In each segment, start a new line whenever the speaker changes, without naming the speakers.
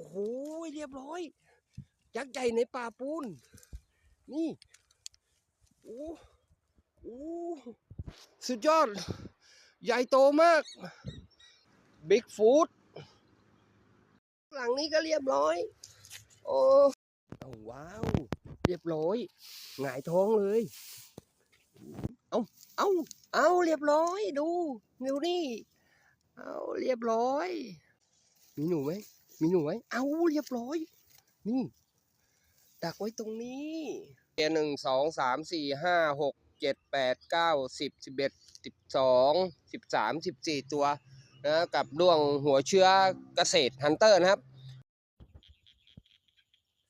อ้โหเรียบร้อย ยักษ์ใหญ่ในป่าปูน นี่ โอ้โอ้สุดยอด ใหญ่โตมาก บิ๊กฟูดหลังนี้ก็เรียบร้อย โอ้ว้าว เรียบร้อย หงายท้องเลย เอาเอาเอาเรียบร้อย ดู ดูนี่ เอาเรียบร้อย มีหนูไหม มีหนูไหมเอาเรียบร้อย นี่ดักไว้ตรงนี้หนึ่งสองสามสี่ห้าหกเจ็ดแปดเก้าสิบสิบเอ็ดสิบสองสิบสามสิบสี่ตัวนะกับด้วงหัวเชื้อเกษตรฮันเตอร์นะครับ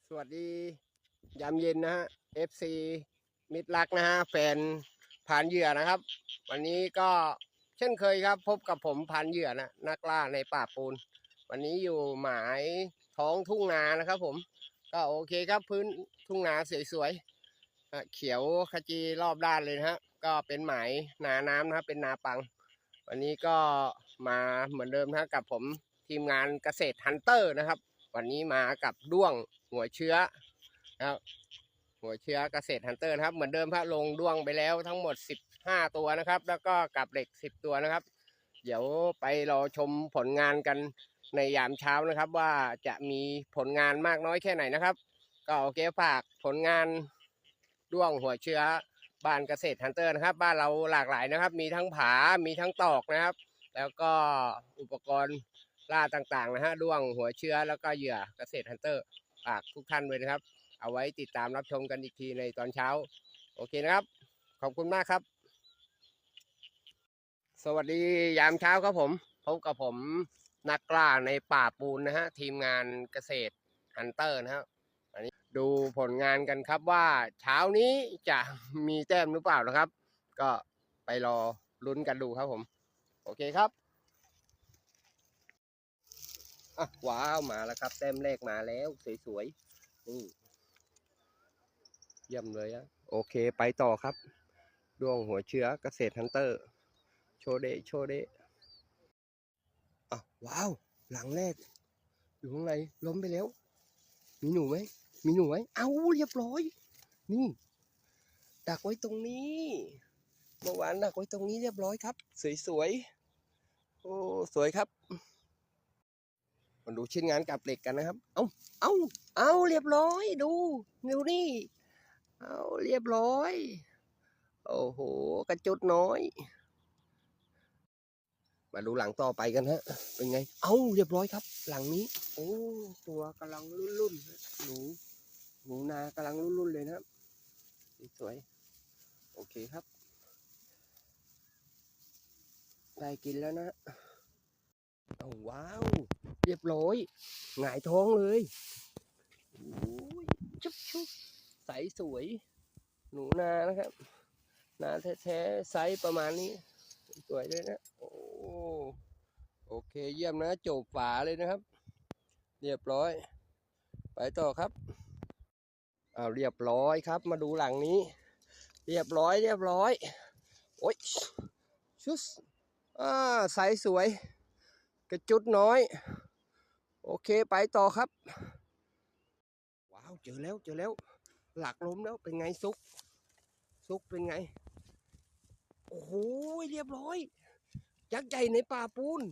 สวัสดี ยามเย็นนะฮะ FC มิตรรักนะฮะ แฟนผ่านเหยื่อนะครับ วันนี้ก็เช่นเคยครับ พบกับผมผ่านเหยื่อนะนักล่าในป่าปูน วันนี้อยู่หมายท้องทุ่งนานะครับ ผม ก็โอเคครับพื้นทุ่งนาสวยๆเขียวขจีรอบด้านเลยนะฮะก็เป็นหมายนาน้ำนะครับ เป็นนาปัง วันนี้ก็มาเหมือนเดิมนะกับผมทีมงานเกษตรฮันเตอร์นะครับ วันนี้มากับด้วงหัวเชื้อนะครับหัวเชื้อเกษตรฮันเตอร์นะครับ เหมือนเดิมครับลงด้วงไปแล้วทั้งหมด 15 ตัวนะครับ แล้วก็กับเหล็ก 10 ตัวนะครับ เดี๋ยวไปรอชมผลงานกัน ในยามเช้านะครับ ว่าจะมีผลงานมากน้อยแค่ไหนนะครับ ก็โอเคฝากผลงานด้วงหัวเชื้อบ้านเกษตรฮันเตอร์นะครับ บ้านเราหลากหลายนะครับ มีทั้งผา มีทั้งตอกนะครับ แล้วก็อุปกรณ์ล่าต่างๆนะฮะด้วงหัวเชื้อแล้วก็เหยื่อเกษตรฮันเตอร์ฝากทุกท่านเลยนะครับ เอาไว้ติดตามรับชมกันอีกทีในตอนเช้า โอเคนะครับ ขอบคุณมากครับ สวัสดียามเช้าครับผมพบกับผม นักกล้าในป่าปูนนะฮะ ทีมงานเกษตรฮันเตอร์นะครับอันนี้ดูผลงานกันครับว่าเช้านี้จะมีแต้มหรือเปล่านะครับ ก็ไปรอลุ้นกันดูครับผม โอเคครับอะว้าวมาแล้วครับ แต้มแรกมาแล้วสวยๆนี่เยี่ยมเลยอะโอเคไปต่อครับ ดวงหัวเชื้อเกษตรฮันเตอร์ โชเดโชเด ว้าว หลังแรก อยู่ข้างในล้มไปแล้ว มีหนูไหม มีหนูไหมเอาเรียบร้อย นี่ ดักไว้ตรงนี้ เมื่อวานดักไว้ตรงนี้เรียบร้อยครับ สวยๆ โอ้ สวยครับมาดูชิ้นงานกับเหล็กกันนะครับ เอาเอาเอาเรียบร้อย ดูดูนี่ เอาเรียบร้อย โอ้โห กระจุดน้อย มาดูหลังต่อไปกันฮะ เป็นไง เอาเรียบร้อยครับ หลังนี้ โอ้ตัวกำลังรุ่นๆหนูหนูนากำลังรุ่นๆเลยนะครับสวยโอเคครับ ได้กินแล้วนะเอาว้าว เรียบร้อยหงายท้องเลยโอ้ยชุบชุบใสสวย หนูนานะครับ นาแท้ๆไซส์ประมาณนี้ สวยเลยนะ โอ้โอเคเยี่ยมนะจบฝาเลยนะครับ เรียบร้อย ไปต่อครับเอาเรียบร้อยครับ มาดูหลังนี้ เรียบร้อยเรียบร้อย โอ้ยชุสอ่าใสสวย กระจุดน้อย โอเคไปต่อครับ ว้าวเจอแล้วเจอแล้ว หลักล้มแล้วเป็นไงซุก ซุกเป็นไง โอ้โหเรียบร้อย ยักษ์ใหญ่ในป่าปูน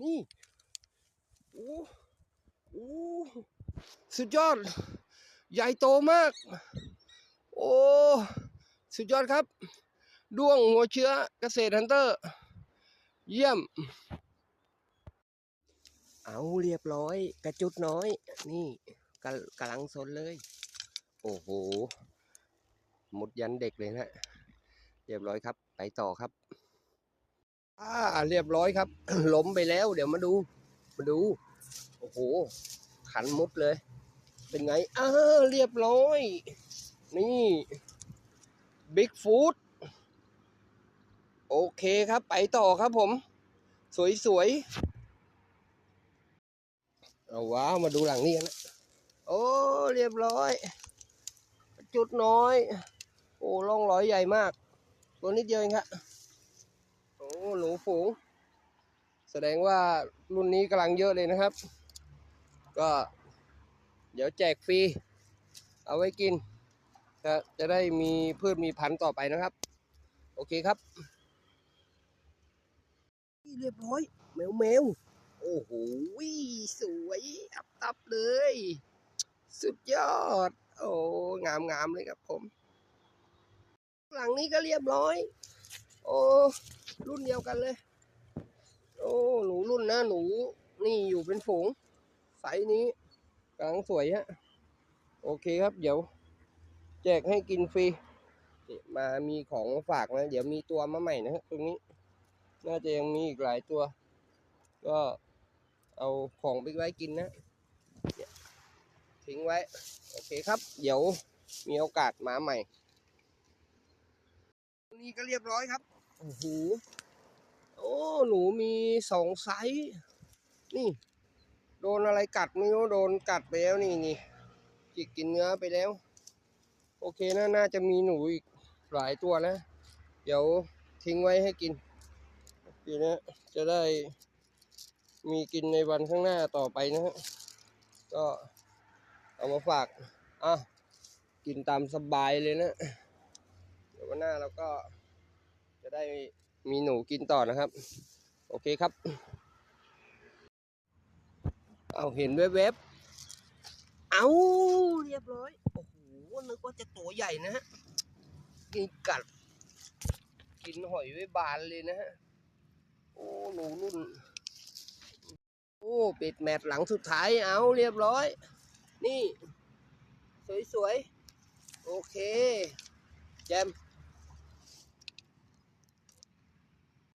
นี่ โอ้โอ้สุดยอด ใหญ่โตมาก โอ้ สุดยอดครับ ด้วงหัวเชื้อเกษตรฮันเตอร์ เยี่ยม เอาเรียบร้อย กระจุดน้อย นี่กำกำลังสนเลย โอ้โห หมดยันเด็กเลยนะ รียบร้อยครับ ไปต่อครับ อ่า เรียบร้อยครับ ล้มไปแล้ว เดี๋ยวมาดู มาดู โอ้โห ขันมุดเลย เป็นไง อ้าเรียบร้อย นี่บิ๊กฟูดโอเคครับ ไปต่อครับผม สวยๆ เอาว้าว มาดูหลังนี้กันนะ โอ้ เรียบร้อย จุดน้อย โอ้ร่องรอยใหญ่มาก ตัวนิดเดียวเองครับโอ้หนูฝูง แสดงว่ารุ่นนี้กำลังเยอะเลยนะครับ ก็เดี๋ยวแจกฟรี เอาไว้กิน จะจะได้มีพืชมีพันธุ์ต่อไปนะครับ โอเคครับ เรียบร้อยแมวแมวโอ้โหสวยอับตับเลย สุดยอด โอ้งามงามเลยครับผม หลังนี้ก็เรียบร้อย โอ้รุ่นเดียวกันเลย โอ้หนูรุ่นนะหนู นี่อยู่เป็นฝูงไซส์นี้กำลังสวยฮะโอเคครับเดี๋ยว แจกให้กินฟรีมามีของมาฝากนะ เดี๋ยวมีตัวมาใหม่นะฮะตรงนี้ น่าจะยังมีอีกหลายตัว ก็เอาของไปไว้กินนะทิ้งไว้ โอเคครับ เดี๋ยวมีโอกาสมาใหม่ นี่ก็เรียบร้อยครับ โอ้โห โอ้ หนูมีสองไซส์ นี่ โดนอะไรกัดไม่รู้โดนกัดไปแล้วนี่นี่จิกกินเนื้อไปแล้ว โอเคนะน่าจะมีหนูอีกหลายตัวนะ เดี๋ยวทิ้งไว้ให้กินทีนี้จะได้มีกินในวันข้างหน้าต่อไปนะฮะ ก็เอามาฝาก อะ กินตามสบายเลยนะ ดี๋ยววันหน้าเราก็จะได้มีหนูกินต่อนะครับ โอเคครับ เอาเห็นแวบๆเอาเรียบร้อย โอ้โห นึกว่าจะตัวใหญ่นะฮะ กินกัด กินหอยไว้บานเลยนะฮะ โอ้หนูรุ่น โอ้ปิดแมตช์หลังสุดท้าย เอาเรียบร้อย นี่ สวยๆ โอเค แจม